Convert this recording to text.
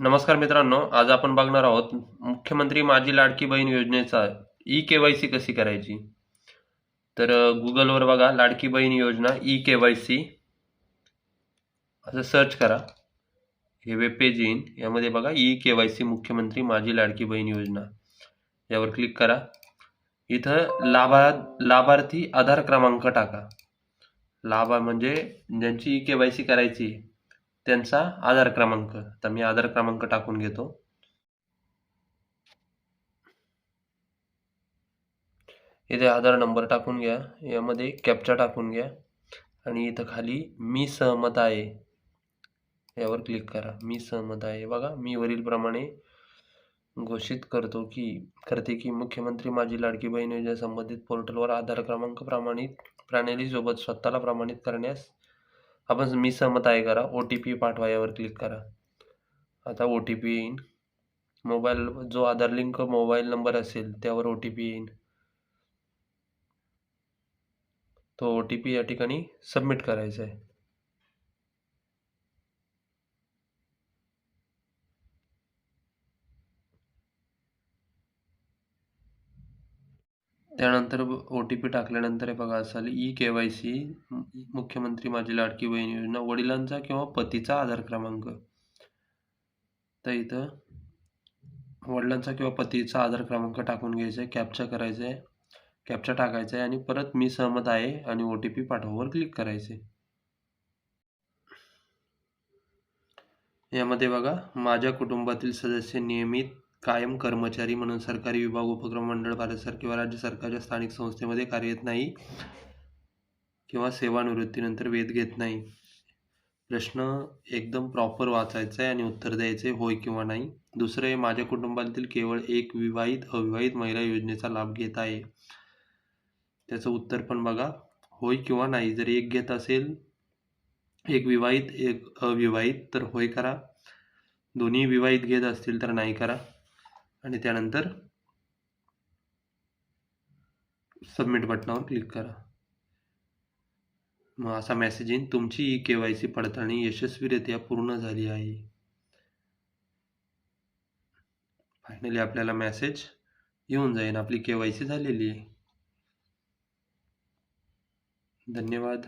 नमस्कार मित्रांनो आज आपण बघणार आहोत मुख्यमंत्री माझी लाडकी बहीण योजनेचा ई के वाय सी कशी करायची? तर गुगलवर बघा Ladki Bahin Yojana E K Y C. असं सर्च करा. हे वेब पेज येईन. यामध्ये बघा ई के वाय सी मुख्यमंत्री माझी लाडकी बहीण योजना. यावर क्लिक करा. इथं लाभा लाभार्थी आधार क्रमांक टाका. लाभा म्हणजे ज्यांची ई के वाय सी करायची आहे, त्यांचा आधार क्रमांक. तर मी आधार क्रमांक टाकून घेतो. इथे आधार नंबर टाकून घ्या. यामध्ये कॅप्चा टाकून घ्या. आणि इथं खाली मी सहमत आहे. यावर क्लिक करा. मी सहमत आहे. बघा मी वरीलप्रमाणे घोषित करतो की करते की मुख्यमंत्री माझी लाडकी बहीण योजना संबंधित पोर्टलवर आधार क्रमांक प्रमाणित प्रणालीसोबत स्वतःला प्रमाणित करण्यास आपण मी सहमत आहे करा. ओ टी पी पाठवा यावर क्लिक करा. आता ओ टी पी येईन. मोबाईल जो आधार लिंक मोबाईल नंबर असेल त्यावर ओ टी पी येईन. तो ओ टी पी या ठिकाणी सबमिट करायचा आहे. त्यानंतर ओ टी पी टाकल्यानंतर हे बघा असाल ई के वाय सी मुख्यमंत्री माझी लाडकी बहीण योजना वडिलांचा किंवा पतीचा आधार क्रमांक. तर इथं वडिलांचा किंवा पतीचा आधार क्रमांक टाकून घ्यायचा आहे कॅप्चा करायचा आहे कॅप्चा टाकायचा आहे आणि परत मी सहमत आहे आणि ओ टी पी पाठवावर क्लिक करायचे यामध्ये बघा माझ्या कुटुंबातील सदस्य नियमित कायम कर्मचारी म्हणून सरकारी विभाग उपक्रम मंडळ भारत सरकार किंवा राज्य सरकारच्या स्थानिक संस्थेमध्ये कार्यरत नाही किंवा सेवानिवृत्तीनंतर वेध घेत नाही. प्रश्न एकदम प्रॉपर वाचायचा आहे आणि उत्तर द्यायचे होय किंवा नाही. दुसरं आहे माझ्या कुटुंबातील केवळ एक विवाहित अविवाहित महिला योजनेचा लाभ घेत आहे. त्याचं उत्तर पण बघा. होय किंवा नाही जर एक घेत असेल एक विवाहित एक अविवाहित तर होय करा. दोन्ही विवाहित घेत असतील तर नाही करा. आणि त्यानंतर सबमिट बटनावर क्लिक करा. मग असा मेसेज येईन तुमची ई के वाय सी पडताळणी यशस्वीरित्या पूर्ण झाली आहे. फायनली आपल्याला मेसेज येऊन जाईल आपली के वाय सी झालेली आहे. धन्यवाद.